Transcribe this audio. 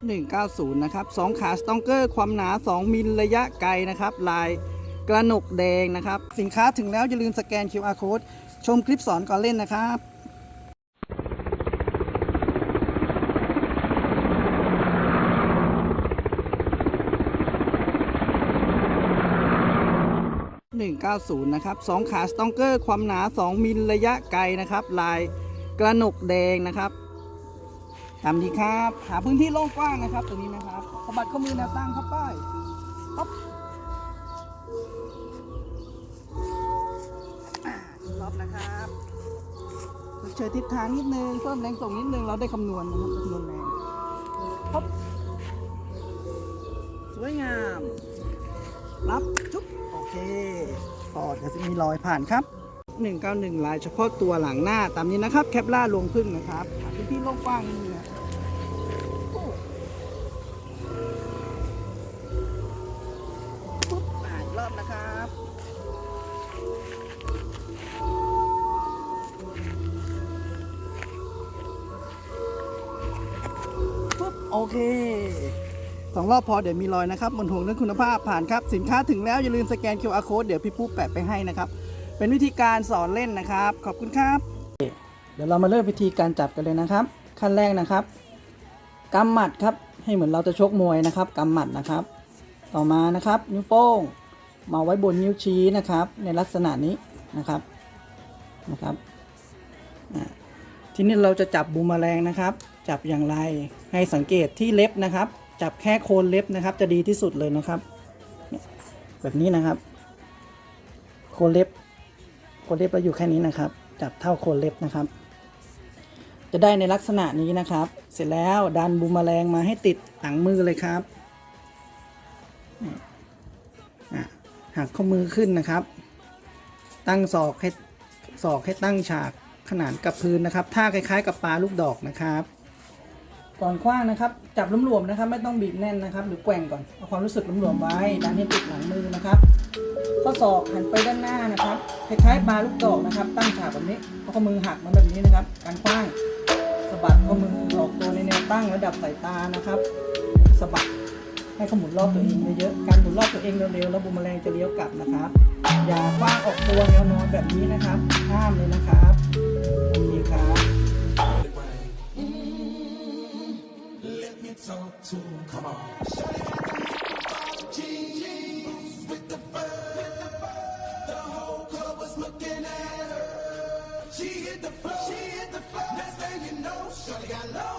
190 นะครับ 2 ขาสตองเกอร์ความหนา 2 มิลระยะไกลนะครับ ลายกระหนกแดงนะครับ สินค้าถึงแล้วอย่าลืมสแกน QR code ชมคลิปสอนก่อนเล่นนะครับ190 นะครับ 2 ขาสตองเกอร์ความหนา 2 มิลระยะไกลนะครับ ลายกระหนกแดงนะครับ ตามนี้ครับ หาพื้นที่โล่งกว้างนะครับตัวนี้นะครับสะบัดข้อมือแนวตั้งเข้าป้ายป๊อปอ่าอีกรอบนะครับเฉยทิศทางนิดนึงเพิ่มแรงส่งนิดนึงเราได้คำนวณนะครับคำนวณแรงป๊อปสวยงาม รับ จุ๊บ โอเคพอเดี๋ยวจะมีรอยผ่านครับ 191 ลายเฉพาะตัวหลังหน้าตามนี้นะครับ แคปล่าลวงพึ่งนะครับพื้นที่โล่งกว้างนิดนึงนะโอ้ปุ๊บอ่านรอบนะครับปุ๊บโอเคสองรอบพอเดี๋ยวมีรอยนะครับบนห่วงเรื่องคุณภาพผ่านครับ สินค้าถึงแล้วอย่าลืมสแกน QR code เดี๋ยวพี่ปุ๊บแปะไปให้นะครับ เป็นวิธีการสอนเล่นนะครับ ขอบคุณครับ เดี๋ยวเรามาเริ่มวิธีการจับกันเลยนะครับ ขั้นแรกนะครับกำหมัดครับให้เหมือนเราจะชกมวยนะครับกำหมัดนะครับ ต่อมานะครับ นิ้วโป้งมาไว้บนนิ้วชี้นะครับ ในลักษณะนี้นะครับนะครับทีนี้เราจะจับบูมแมลงนะครับ จับอย่างไรให้สังเกตที่เล็บนะครับ จับแค่โคนเล็บนะครับ จะดีที่สุดเลยนะครับ แบบนี้นะครับ โคนเล็บ นเล็บเราอยู่แค่นี้นะครับ จับเท่าโคนเล็บนะครับ จะได้ในลักษณะนี้นะครับ เสร็จแล้วดันบูมแมลงมาให้ติดหลังมือเลยครับหักข้อมือขึ้นนะครับ ตั้งศอกให้ศอกให้ตั้งฉากขนานกับพื้นนะครับท่าคล้าย ๆ กับปลาลูกดอกนะครับ ก่อนคว้างนะครับ จับหลวมๆนะครับ ไม่ต้องบีบแน่นนะครับ หรือแกว่งก่อนเอาความรู้สึกหลวมๆไว้ดันให้ติดหลังมือนะครับ ข้อศอกหันไปด้านหน้านะครับคล้ายๆปลาลูกดอกนะครับ ตั้งฉากแบบนี้เอาข้อมือหักมาแบบนี้นะครับ การคว้างสะบัดข้อมือออกตัวในแนวตั้งระดับสายตานะครับสะบัดให้ขมุนรอบตัวเองเยอะๆการหมุนรอบตัวเองเร็วๆแล้วบูมแมลงจะเลี้ยวกลับนะครับ อย่าคว้างออกตัวแนวนอนแบบนี้นะครับ ห้ามเลยนะครับโอเคครับ talk. Come on. Shorty got the microphone, jeans with the fur. The whole club was looking at her. She hit the floor. She hit the floor. Next thing you know, Shorty got love.